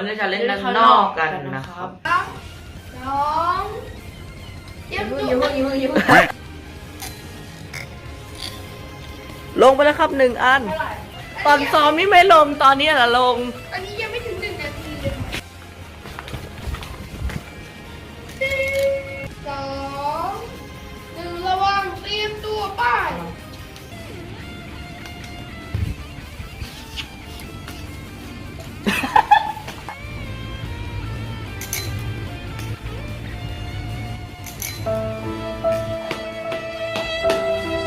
วันนี้จะเล่นด้านนอกกันนะครับสองเตรียมตัวอย่าเพิ่งอย่าเพิ่งอย่าเพิ่งลงไปแล้วครับหนึ่งอันเท่าไหร่ตอนซ้อมนี่ไม่ลงตอนนี้แหละลง อันนี้ยังไม่ถึงหนึ่ง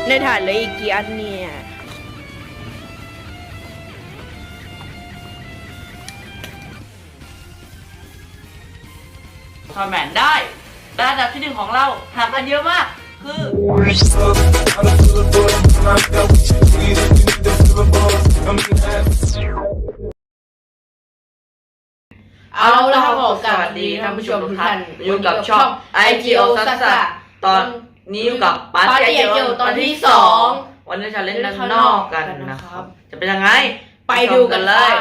ในฐานเลยอีกกี่อันเนี่ยทอมแมนได้ได้อันดับที่หนึ่งของเราห่างกันเยอะมาก คือ เอาละครับผมสวัสดีท่านผู้ชมทุกท่านอยู่กับช่อง IGO ซัสตอน นี้อยู่กับปาร์ตี้ IGO ตอนที่สองวันนี้จะเล่นด้านนอกกันนะครับ จะเป็นยังไง ไปดูกันเลย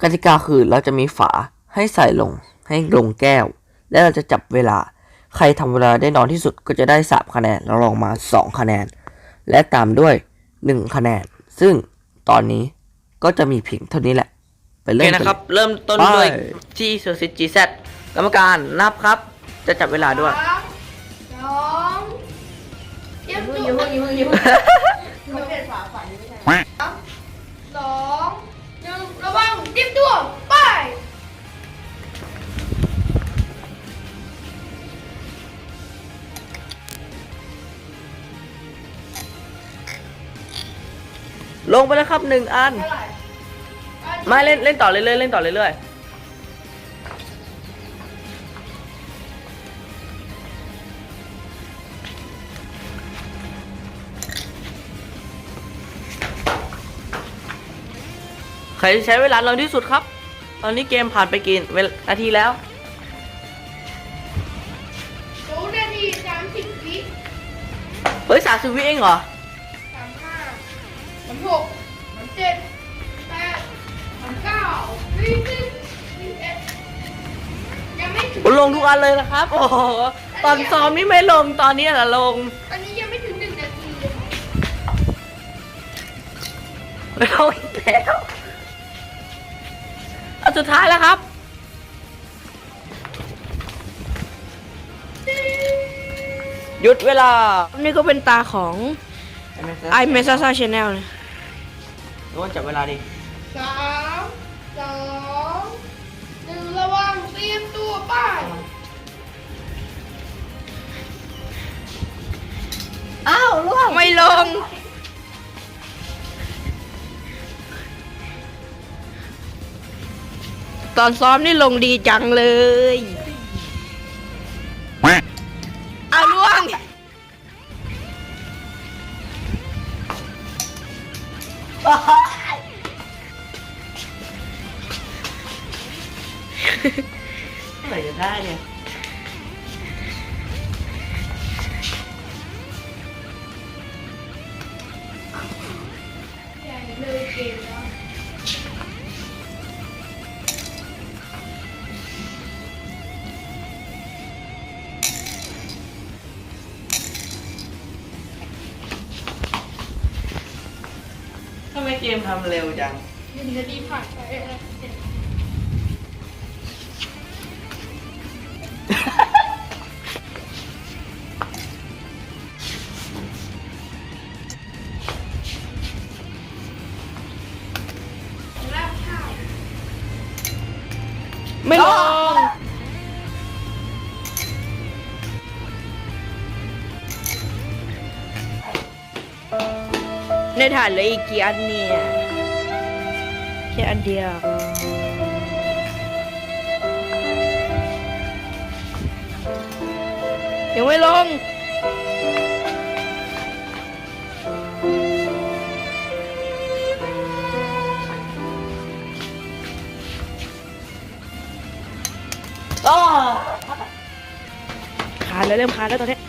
กติกาคือเราจะมีฝาให้ใส่ลงให้ลงแก้ว แล้วเราจะจับเวลา ใครทำเวลาได้น้อยที่สุดก็จะได้สามคะแนนแล้วลองมาสองคะแนน และตามด้วยหนึ่งคะแนน ซึ่งตอนนี้ก็จะมีเพียงเท่านี้แหละไปเริ่มกันนะครับ เริ่มต้นด้วยที่เซอร์ซิจีแซกรรมการนับครับ จะจับเวลาด้วย อย่าเพิ่งอย่าเพิ่งอย่าเพิ่งเขาเป็นฝาฝันไม่ใช่สามสองหนึ่งระวังเตรียมตัวไป้ายลงไปแล้วครับหนึ่งอัน เท่าไหร่ ไม่เล่นเล่นต่อเรื่อยๆเล่นต่อเรื่อยๆ ครใช้เวลาน้อยที่สุดครับ ตอนนี้เกมผ่านไปกี่เวลานาทีแล้วศูนย์นาทีสามสิบวิเฮ้ยสามสิบวิเองเหรอสามห้าสามหกสามเจ็ดแปดสามเก้าสี่สิบสี่สิบเอ็ดยังไม่ถึงลงทุกอันเลยนะครับ โอ้โห ตอนซ้อมนี่ไม่ลง ตอนนี้แหละลงอันนี้ยังไม่ถึงหนึ่งนาทีเลยไม่ลงอีกแล้วอั นสุดท้ายแล้วครับ หยุดเวลา นี่ก็เป็นตาของไอเมซ่าซาชแนลนะโดนจับเวลาดิสามสองหนึ่งระวังเตรียมตัวไป้ายอ้าวล่วงไม่ลง ตอนซ้อมนี่ลงดีจังเลยเอาล่วง เมื่อไหร่จะได้เนี่ยใหญ่เเกมทำเร็วจังยินดีผ่านไป ในฐานเลยอีกกี่อันเนี่ย แค่อันเดียว ยังไม่ลงอ้อขาดแล้วเริ่มขาดแล้วตอนนี้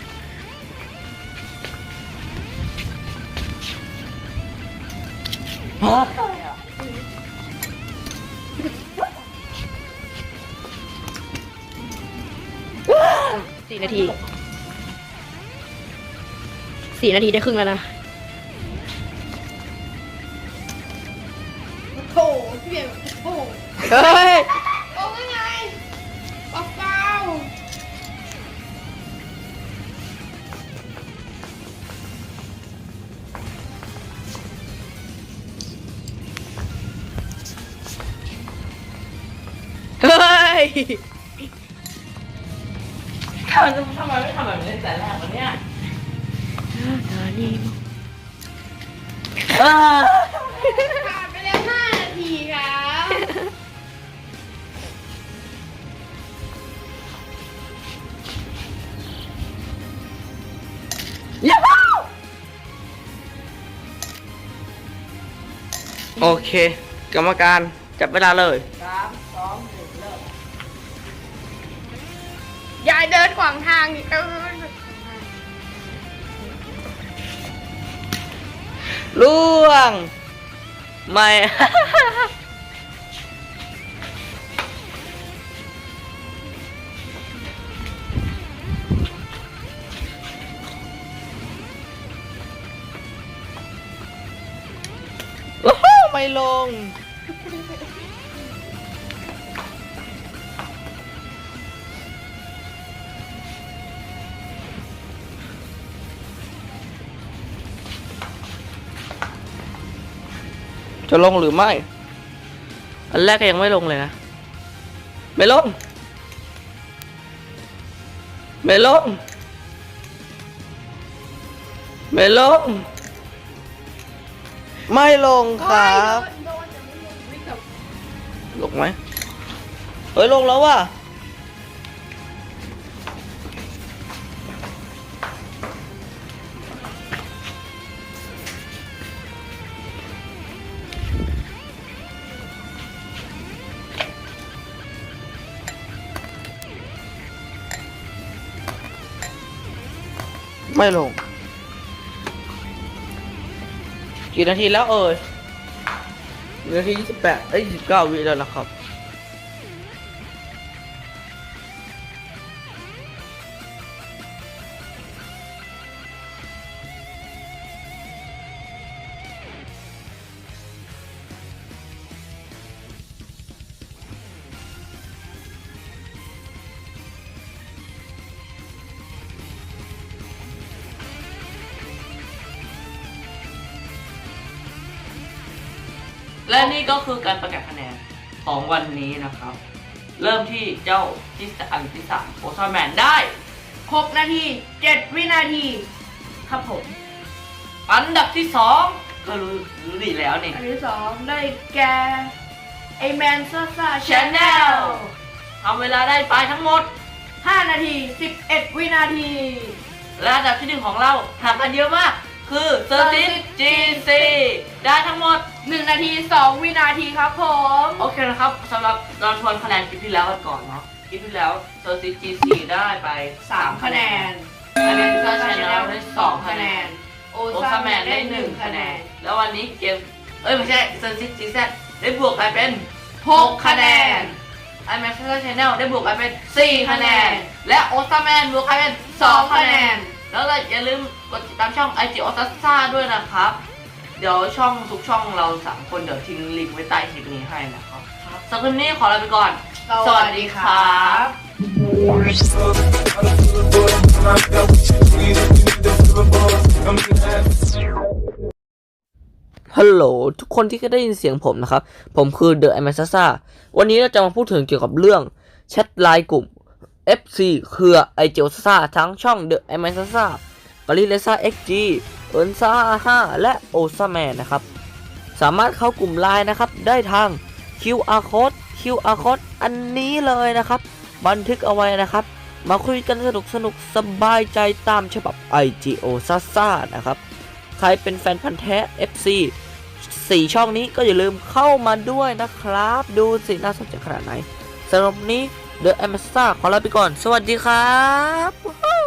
สี่นาทีสี่นาทีได้ครึ่งแล้วนะโอ้เสียโอ้ย ฮ้ยทำไมไม่ทำแบบนี้แต่แรกวันเนี้ยผ่านไปแล้วห้านาทีครับโอเค กรรมการจับเวลาเลย ยายเดินขวางทางอีกเออล่วง ไม่ โอ้โหไม่ลง จะลงหรือไม่ อันแรกก็ยังไม่ลงเลยนะ ไม่ลง ไม่ลง ไม่ลง ไม่ลงครับโดนแต่ไม่ลงไม่กลับลงไหม เฮ้ย ลงแล้วว่ะ ไม่ลง กี่นาทีแล้วเอ่ยหนึ่งนาทียี่สิบแปดเอ้ยยี่สิบเก้าวิแล้วนะครับ และนี่ก็คือการประกาศคะแนนของวันนี้นะครับ เริ่มที่เจ้าที่อันที่สามโอซาแมนได้หกนาทีเจ็ดวินาที ครับผม อันดับที่สองก็รู้รู้ดีแล้วนี่อันที่สองได้แกไอแมนซ่าซ่าช Channel แนลทำเวลาได้ไปทั้งหมดห้านาทีสิบเอ็ดวินาที และอันดับที่หนึ่งของเราห่างกันเยอะมาก คือเซอร์ติส Certis จีซีได้ทั้งหมดหนึ่งนาทีสองวินาทีครับผม โอเคนะครับสำหรับเราทวนคะแนนคลิปที่แล้วกันก่อนเนาะคลิปที่แล้วเซอร์ติสจีซีได้ไปสามคะแนนคะแนนซ่าซ่าชชแนแนลลได้ได้สสอองงคะคะแนแนนน โอโอซาซาแมแมนนได้ได้หหนึ่นึ่งงคะคะแนแนน น แล้ววันนี้เกม เอ้ย ไม่ใช่เซอร์ติสจีแซได้บวกกลายเป็นหกคะแนน ไอแม็กซ์ซ่าชแนลได้บวกกลายเป็นสี่คะแนน และโอซาแมนบวกกลายเป็นสองคะแนน แล้วก็อย่าลืมกดติดตามช่องไอจีโอซาซ่าด้วยนะครับ เดี๋ยวช่องทุกช่องเราสามคนเดี๋ยวทิ้งลิงก์ไว้ใต้คลิปนี้ให้นะครับสำหรับนี้ขอลาไปก่อน สวัสดีครับ ฮัลโหลทุกคนที่ได้ยินเสียงผมนะครับ ผมคือเดอะแอม s ซ s วันนี้เราจะมาพูดถึงเกี่ยวกับเรื่องแชทไลน์กลุ่ม FC เครือไอเจลซ่าทั้งช่อง The a m a z a กาลิเลซ่า XG เอินซ่า5และโอซ่าแมนนะครับ สามารถเข้ากลุ่มไลน์นะครับ ได้ทาง QR code QR code อันนี้เลยนะครับ บันทึกเอาไว้นะครับ มาคุยกันสนุกสนุกสบายใจตามฉบับ IGO ซ่าซ่านะครับ ใครเป็นแฟนพันธ์แท้ FC สี่ช่องนี้ก็อย่าลืมเข้ามาด้วยนะครับ ดูสิน่าสนใจขนาดไหนสำหรับนี้ The a m a z a ขอลาไปก่อน สวัสดีครับ